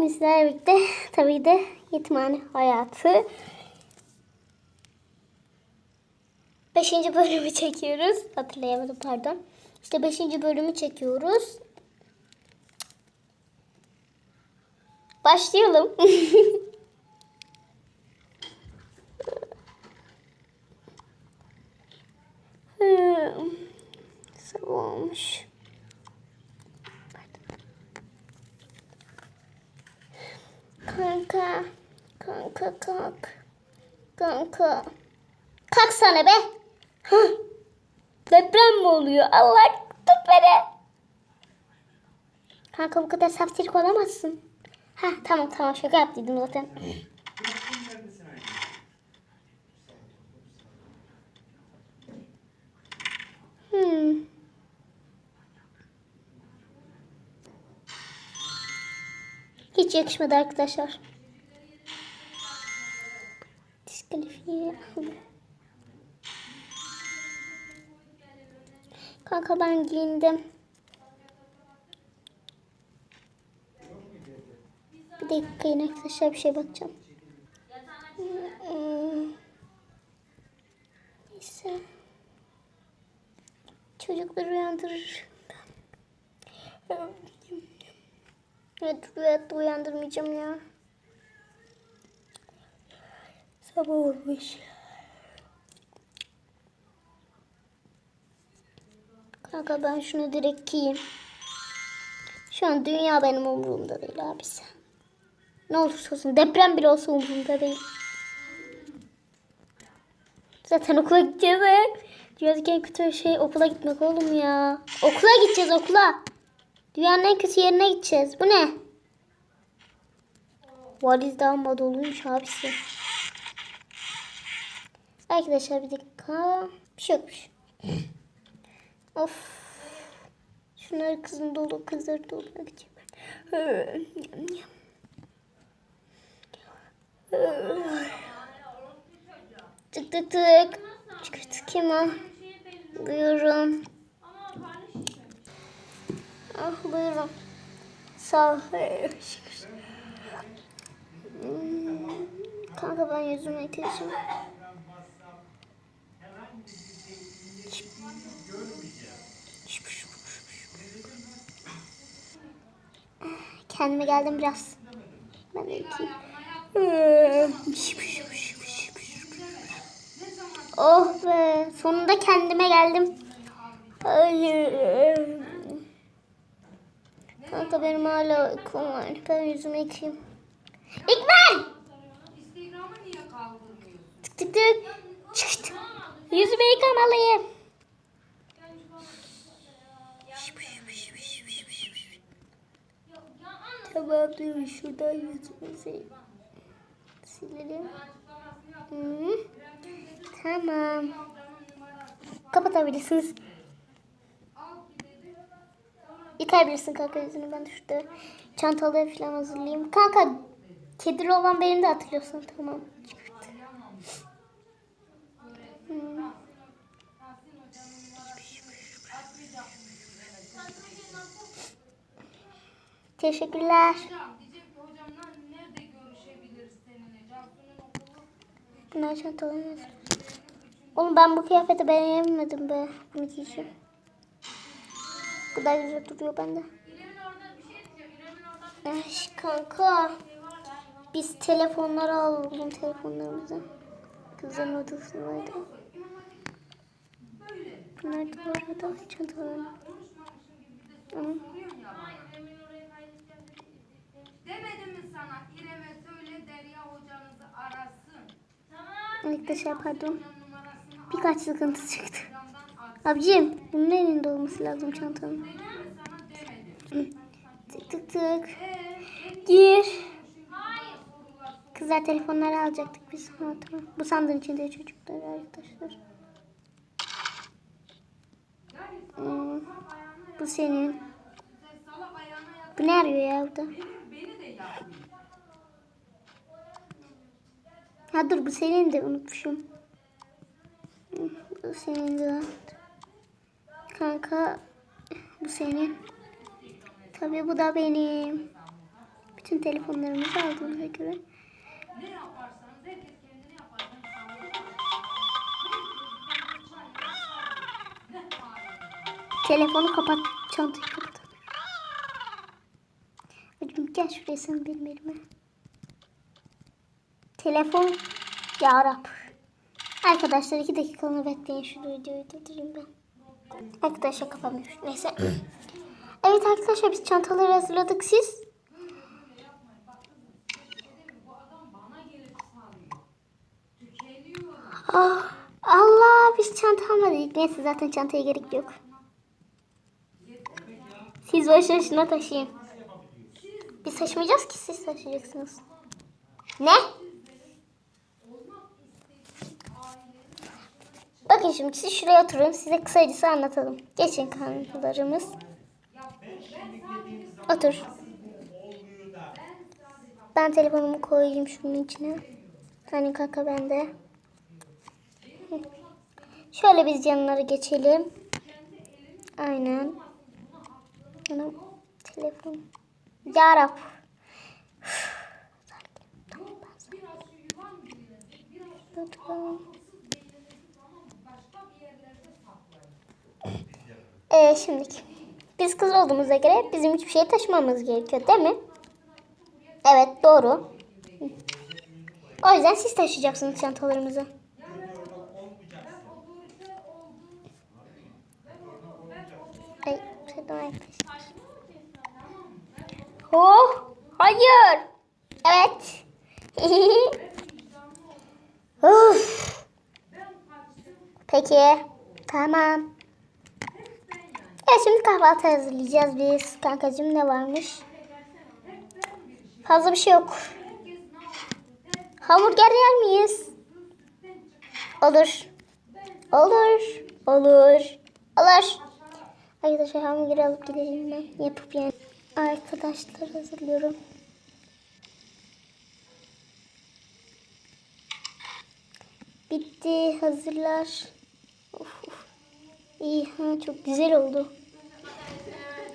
Bugün sizlerle birlikte tabii de yetimhane hayatı. Beşinci bölümü çekiyoruz. Hatırlayamadım pardon. İşte beşinci bölümü çekiyoruz. Başlayalım. Sabah olmuş. Kanka. Kanka kalk. Kanka. Kalk sana be. Deprem mi oluyor? Allah tut beni. Kanka bu kadar saftirik olamazsın. Ha tamam tamam şaka yaptıydım zaten. Hmm. Hiç yakışmadı arkadaşlar. Diskalifiye. Kanka ben giyindim. Bir dakika yine arkadaşlar bir şey bakacağım. Neyse. Çocukları uyandırır. Evet rüyada uyandırmayacağım ya. Sabah olmuş. Kanka ben şunu direkt giyeyim. Şu an dünya benim umurumda değil abisi. Ne olursa olsun deprem bile olsa umurumda değil. Zaten okula gideceğiz he. Dünyadaki en kötü şey okula gitmek oğlum ya. Okula gideceğiz okula. Dünyanın en kötü yerine gideceğiz. Bu ne? Valiz daha doluymuş abisi. Arkadaşlar bir dakika. Bir şey yokmuş. of. Şunlar kızın dolu kızları dolu. Tık tık tık. Çıkart kim o? Buyurun. Ah buyurun. Sağ Kanka ben yüzüme yıkayacağım. Kendime geldim biraz. Ben de. Oh be. Sonunda kendime geldim. Hayır. Kanka benim hala uykum var. Ben yüzümü yıkayayım. İkbal! Tık tık tık. Çıkt. Yüzümü yıkamalıyım. Tamam dur şuradan yüzümü sil- silelim. Hı. Tamam. Kapatabilirsiniz. Yıkayabilirsin kanka yüzünü ben şurada çantaları falan hazırlayayım. Kanka kedili olan benim de hatırlıyorsun tamam. Hmm. Teşekkürler. Bunlar çantaları hazır. Oğlum ben bu kıyafeti beğenemedim be. Bunu giyeceğim. Bu kadar duruyor bende. Şey Ay kanka. Biz telefonları alalım telefonlarımızı. Kızların odasındaydı. Bunlar da orada çantaları. Hı. demedim mi sana? İrem'e söyle Derya hocanızı arasın. Tamam. Arkadaşlar pardon. Numarasını Birkaç sıkıntı çıktı. Abicim bunun elinde olması lazım çantanın. Tık tık tık. Gir. Kızlar telefonları alacaktık biz. Ha, tamam. Bu sandığın içinde çocuklar arkadaşlar. Hmm, bu senin. Bu ne arıyor ya burada? Ha dur bu senin de unutmuşum. Hı, Bu senin de. Kanka bu senin. Tabii bu da benim. Bütün telefonlarımızı aldığımıza göre. Telefonu kapat. Çantayı kapat. Hocam gel şuraya sen benim elime. Telefon. Ya Rab. Arkadaşlar iki dakikanı bekleyin. Şu videoyu durdurayım ben. Arkadaşlar kapamıyor. Neyse. Evet arkadaşlar biz çantaları hazırladık. Siz? Ah, Allah biz çanta almadık. Neyse zaten çantaya gerek yok. Siz boş taşıyın. Biz taşımayacağız ki siz taşıyacaksınız. Ne? Bakın şimdi siz şuraya oturun. Size kısacası anlatalım. Geçin kankalarımız. Otur. Ben telefonumu koyayım şunun içine. Hani kanka bende. Şöyle biz yanları geçelim. Aynen. Anam telefon. Yarab. Ee, şimdi biz kız olduğumuza göre bizim hiçbir şey taşımamız gerekiyor değil mi? Evet doğru. O yüzden siz taşıyacaksınız çantalarımızı. Ay, arkadaşlar. Oh, hayır. Evet. Peki, tamam. Evet şimdi kahvaltı hazırlayacağız biz. Kankacığım ne varmış? Fazla bir şey yok. Hamburger yer miyiz? Olur. Olur. Olur. Olur. Arkadaşlar hamburger alıp gidelim ben. Yapıp yani. Arkadaşlar hazırlıyorum. Bitti. Hazırlar. Of, of. İyi. Ha, çok güzel oldu.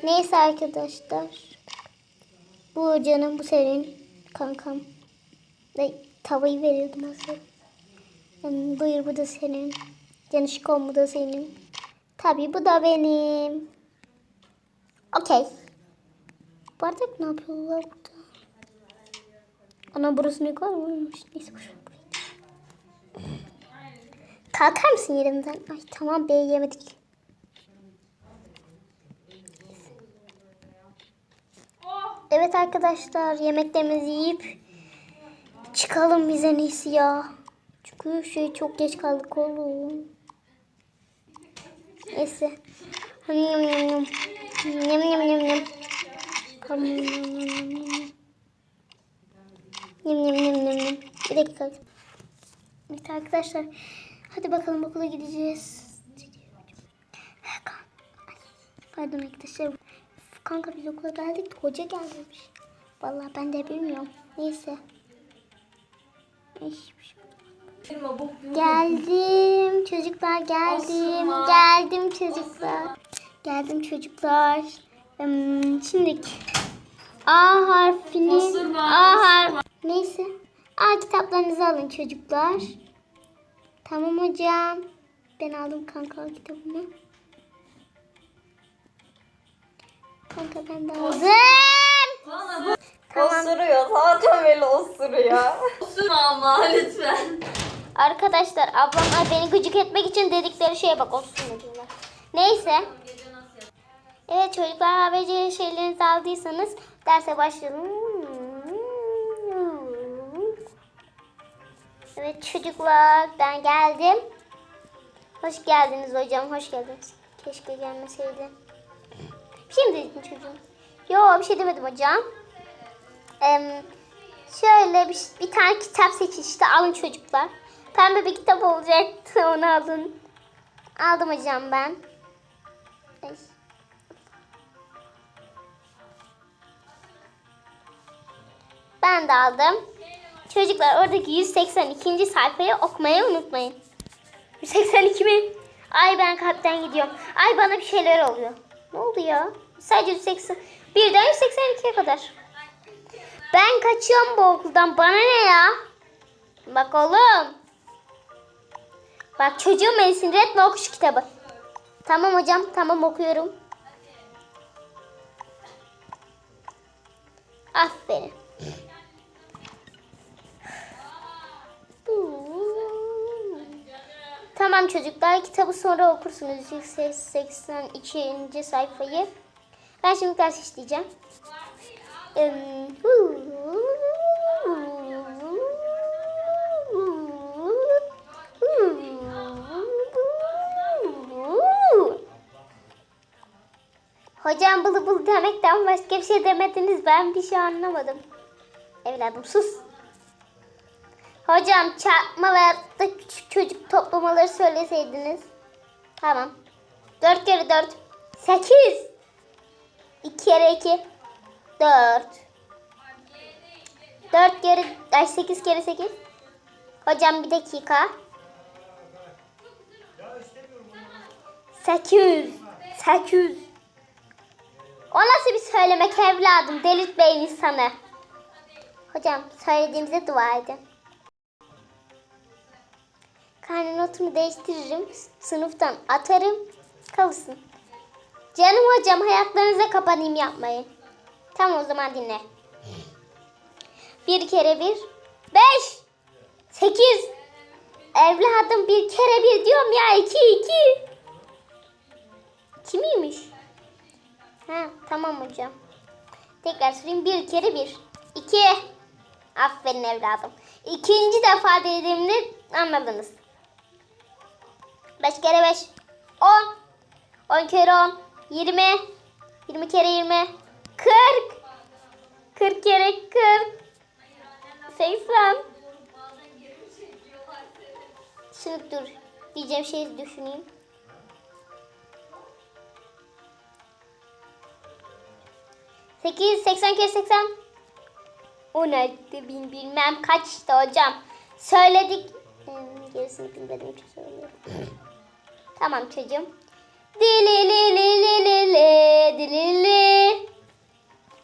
Neyse arkadaşlar. Bu canım bu senin kankam. Ve tavayı veriyordum aslında. Yani buyur bu da senin. Canışkom bu da senin. Tabii bu da benim. Okey. Bardak ne yapıyorlar burada? Ana burası ne kadar varmış. Neyse boş ver. Kalkar mısın yerimden? Ay tamam be yemedik. Evet arkadaşlar yemeklerimizi yiyip çıkalım biz en ya. Çünkü şey çok geç kaldık oğlum. Neyse. Yum yum yum yum. Yum yum yum yum. Yum yum yum yum yum. Bir dakika. Evet arkadaşlar. Hadi bakalım okula gideceğiz. Pardon arkadaşlar. Kanka biz okula geldik de hoca gelmemiş. Vallahi ben de bilmiyorum. Neyse. Şey. Geldim çocuklar geldim. Geldim çocuklar. Geldim çocuklar. Şimdi A harfini A harf. Neyse. A kitaplarınızı alın çocuklar. Tamam hocam. Ben aldım kanka kitabımı. Kanka ben de aldım. Tamam. Osuruyor. Zaten böyle osuruyor. Osurma ama lütfen. Arkadaşlar ablamlar beni gıcık etmek için dedikleri şeye bak olsun mu diyorlar. Neyse. Evet çocuklar ABC şeylerinizi aldıysanız derse başlayalım. Evet çocuklar ben geldim. Hoş geldiniz hocam hoş geldiniz. Keşke gelmeseydi. Bir şey mi dedin çocuğum? Yo bir şey demedim hocam. Em, şöyle bir, bir tane kitap seçin işte alın çocuklar. Pembe bir kitap olacaktı onu alın. Aldım hocam ben. Ay. Ben de aldım. Çocuklar oradaki 182. sayfayı okumayı unutmayın. 182 mi? Ay ben kalpten gidiyorum. Ay bana bir şeyler oluyor. Ne oldu ya? Sadece 180. Birden 182'ye kadar. kaçıyorum bu okuldan. Bana ne ya? Bak oğlum. Bak çocuğum beni sinir etme oku kitabı. Tamam hocam tamam okuyorum. Aferin. Tamam çocuklar kitabı sonra okursunuz. 182. sayfayı. Ben şimdi ders işleyeceğim. Hocam bılı bılı demekten başka bir şey demediniz. Ben bir şey anlamadım. Evladım sus. Hocam çarpma ve da küçük çocuk toplamaları söyleseydiniz. Tamam. 4 kere 4. 8. 2 kere 2. 4. 4 kere, ay 8 kere 8. Hocam bir dakika. 800. 800. O nasıl bir söylemek evladım? Delirtmeyin insanı. Hocam söylediğimize dua edin. Karne notumu değiştiririm. Sınıftan atarım. Kalırsın. Canım hocam hayatlarınıza kapanayım yapmayın. Tamam o zaman dinle. Bir kere bir. Beş. Sekiz. Evladım bir kere bir diyorum ya. iki iki. İki miymiş? Ha tamam hocam. Tekrar söyleyeyim. Bir kere bir. İki. Aferin evladım. İkinci defa dediğimde anladınız. Beş kere beş. On. On kere on. Yirmi. Yirmi kere yirmi. Kırk. Kırk kere kırk. Seksen. Şimdi dur. Diyeceğim şeyi düşüneyim. Sekiz, seksen kere seksen. On altı bin bilmem kaçtı hocam. Söyledik. Hmm, gerisini bilmediğim için söylüyorum. tamam çocuğum. Dili li li li.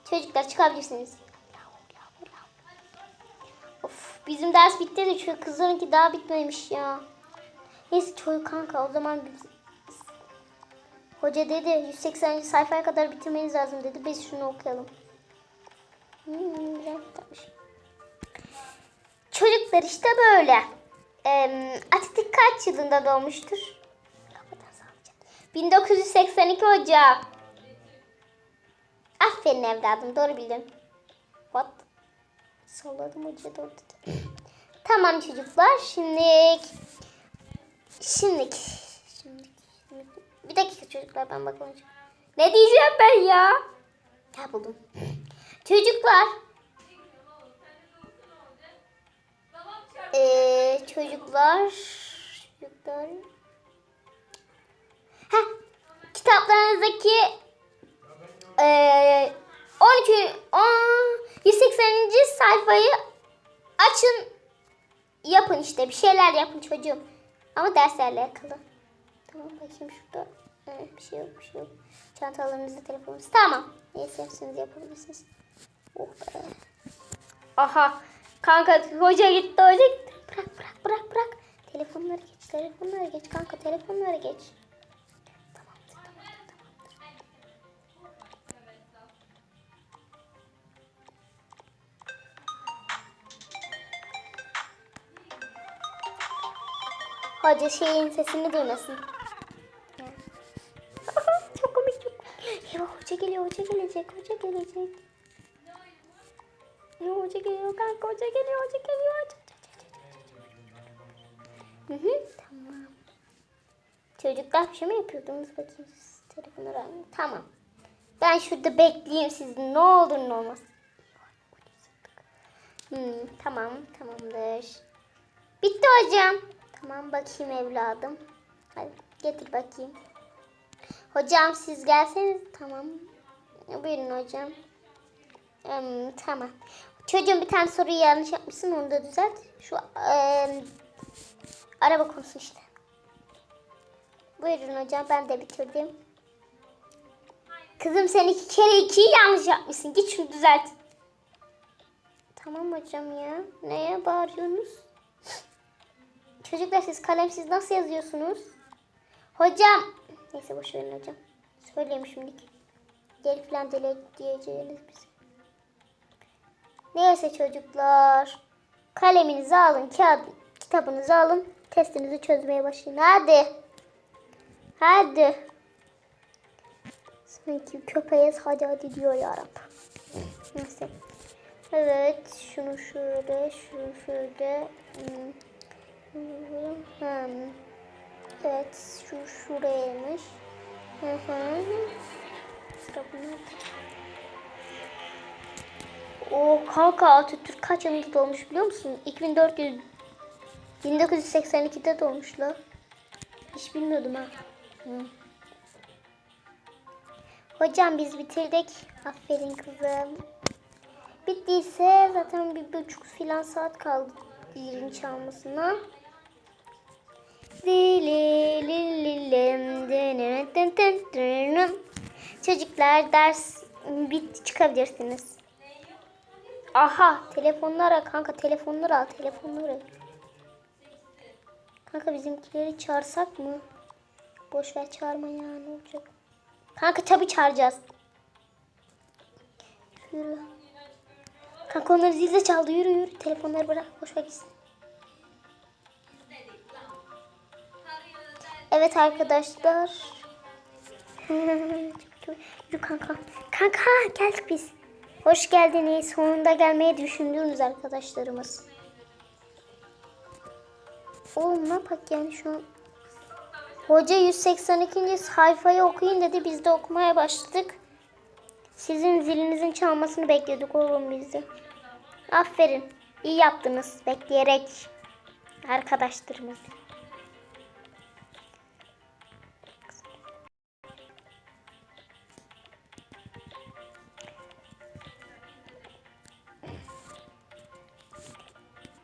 Çocuklar çıkabilirsiniz. Of bizim ders bitti de şu kızlarınki daha bitmemiş ya. Neyse çocuk kanka o zaman biz... Hoca dedi 180. sayfaya kadar bitirmeniz lazım dedi. Biz şunu okuyalım. Hmm, güzel kitapmış. Çocuklar işte böyle. Atatürk kaç yılında doğmuştur? Kafadan sallayacağım. 1982 Ocak. Aferin evladım doğru bildin. What? Salladım hoca doğru tamam çocuklar şimdi şimdi şimdi bir dakika çocuklar ben bakalım. Ne diyeceğim ben ya? Ya buldum. Çocuklar Ee, çocuklar çocuklar. Ha kitaplarınızdaki ee, 12 10, 180. sayfayı açın yapın işte bir şeyler yapın çocuğum. Ama derslerle alakalı. Tamam bakayım şurada. Ee, bir şey yok bir şey yok. Çantalarınızda telefonunuz. Tamam. Neyse hepsiniz yapabilirsiniz. Oh be. aha kanka hoca gitti hoca gitti bırak bırak bırak bırak telefonları geç telefonları geç kanka telefonları geç tamamdır tamamdır tamamdır Hoca şeyin sesini duymasın. çok komik çok komik. Ya hoca geliyor hoca gelecek hoca gelecek. Ya hoca geliyor kanka hoca geliyor hoca geliyor. Hoca, hoca, hoca, hoca. Hı hı tamam. Çocuklar bir şey mi yapıyordunuz bakayım telefonları alın. Tamam. Ben şurada bekleyeyim sizi ne olur ne olmaz. Hmm, tamam tamamdır. Bitti hocam. Tamam bakayım evladım. Hadi getir bakayım. Hocam siz gelseniz tamam. Buyurun hocam. Hmm, tamam. Çocuğum bir tane soruyu yanlış yapmışsın onu da düzelt. Şu eee, araba konusu işte. Buyurun hocam ben de bitirdim. Kızım sen iki kere ikiyi yanlış yapmışsın. Git şunu düzelt. Tamam hocam ya. Neye bağırıyorsunuz? Çocuklar siz kalemsiz nasıl yazıyorsunuz? Hocam. Neyse boş verin hocam. Söyleyeyim şimdilik. Gel falan dele diyeceğiniz bize. Neyse çocuklar. Kaleminizi alın, kağıt, kitabınızı alın. Testinizi çözmeye başlayın. Hadi. Hadi. Sanki köpeğe hadi hadi diyor ya Neyse. Evet. Şunu şöyle, şunu şöyle. Hmm. Evet. Şu şurayaymış. Hı hı. Sıra bunlarda. O kanka Atatürk kaç yılında doğmuş biliyor musun? 2400 1982'de doğmuşlar. Hiç bilmiyordum ha. Hı. Hocam biz bitirdik. Aferin kızım. Bittiyse zaten bir buçuk filan saat kaldı dilin çalmasına. Çocuklar ders bitti çıkabilirsiniz. Aha telefonlara kanka telefonları al telefonları. Kanka bizimkileri çağırsak mı? Boş ver çağırma ya ne olacak? Kanka tabii çağıracağız. Yürü. Kanka onları zilde çaldı yürü yürü. Telefonları bırak boş ver gitsin. Evet arkadaşlar. Yürü kanka. Kanka geldik biz. Hoş geldiniz. Sonunda gelmeyi düşündüğünüz arkadaşlarımız. Oğlum ne yapak yani şu an? Hoca 182. sayfayı okuyun dedi. Biz de okumaya başladık. Sizin zilinizin çalmasını bekliyorduk oğlum biz de. Aferin. İyi yaptınız bekleyerek. Arkadaşlarımız.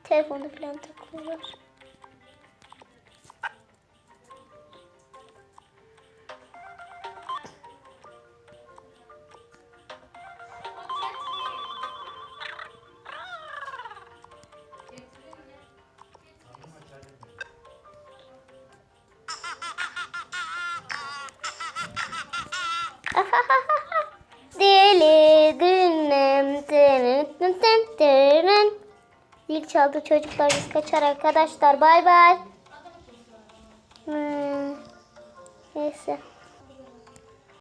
Telefonu falan takıyorlar. Zil çaldı çocuklar biz kaçar arkadaşlar bay bay. Hmm. Neyse.